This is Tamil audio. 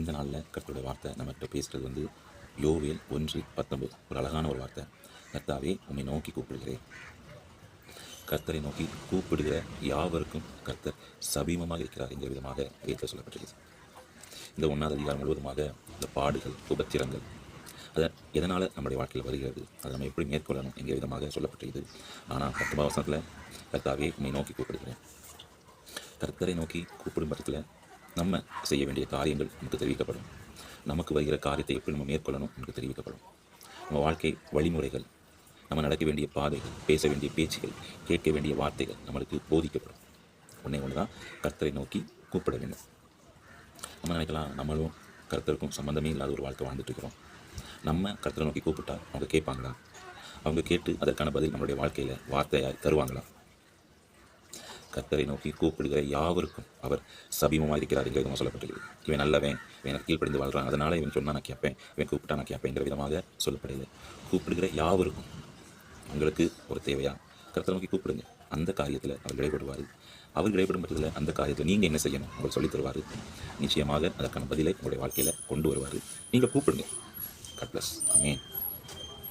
இந்த நாளில் கர்த்தருடைய வார்த்தை நம்மகிட்ட பேசுகிறது வந்து யோவேல் ஒன்று பத்தொன்பது. ஒரு அழகான ஒரு வார்த்தை. கர்த்தாவே உண்மை நோக்கி கூப்பிடுகிறேன். கர்த்தரை நோக்கி கூப்பிடுகிற யாவருக்கும் கர்த்தர் சபீமமாக இருக்கிறார் என்கிற விதமாக வேதத்தில் சொல்லப்பட்டிருக்கிறது. இந்த ஒன்றாவது அதிகாரம் முழுவதுமாக இந்த பாடுகள் உபத்திரங்கள் அதை எதனால் நம்முடைய வாழ்க்கையில் வருகிறது அதை நம்ம எப்படி மேற்கொள்ளணும் என்கிற விதமாக சொல்லப்பட்டிருக்கிறது. ஆனால் பத்தொன்பது வசனத்தில் கர்த்தாவே உண்மை நோக்கி கூப்பிடுகிறேன். கர்த்தரை நோக்கி கூப்பிடும் பட்சத்தில் நம்ம செய்ய வேண்டிய காரியங்கள் நமக்கு தெரிவிக்கப்படும். நமக்கு வருகிற காரியத்தை எப்படி நம்ம மேற்கொள்ளணும் நமக்கு தெரிவிக்கப்படும். நம்ம வாழ்க்கை வழிமுறைகள் நம்ம நடக்க வேண்டிய பாதைகள் பேச வேண்டிய பேச்சுகள் கேட்க வேண்டிய வார்த்தைகள் நம்மளுக்கு போதிக்கப்படும். ஒன்றே ஒன்று தான் கர்த்தரை நோக்கி கூப்பிட வேண்டும். நம்ம நினைக்கலாம் நம்மளும் கர்த்தருக்கும் சம்மந்தமே இல்லாத ஒரு வாழ்க்கை வாழ்ந்துட்டு இருக்கிறோம். நம்ம கர்த்தரை நோக்கி கூப்பிட்டா அவங்க கேட்பாங்களா? அவங்க கேட்டு அதற்கான பதில் நம்மளுடைய வாழ்க்கையில் வார்த்தையாக தருவாங்களா? கர்த்தரை நோக்கி கூப்பிடுகிற யாவருக்கும் அவர் சபீமமாக இருக்கிறார் என்கிற விதமாக சொல்லப்பட்டிருக்கு இவன் நல்லவன் இவன் கீழ்ப்படிந்து வாழ்றான். அதனால் இவன் சொன்னால் நான் கேட்பேன் இவன் கூப்பிட்டா நான் கேட்பேங்கிற விதமாக சொல்லப்படலை கூப்பிடுகிற யாவருக்கும் உங்களுக்கு ஒரு தேவையா? கர்த்தரை நோக்கி கூப்பிடுங்க. அந்த காரியத்தில் அவர் இடைப்படுவார். அவர் இடைப்படும் பட்சத்தில் அந்த காரியத்தில் நீங்கள் என்ன செய்யணும்? அவர் சொல்லித் தருவார். நிச்சயமாக அதற்கான பதிலை உங்களுடைய வாழ்க்கையில் கொண்டு வருவார். நீங்கள் கூப்பிடுங்க. கட் ப்ளஸ் அமேன்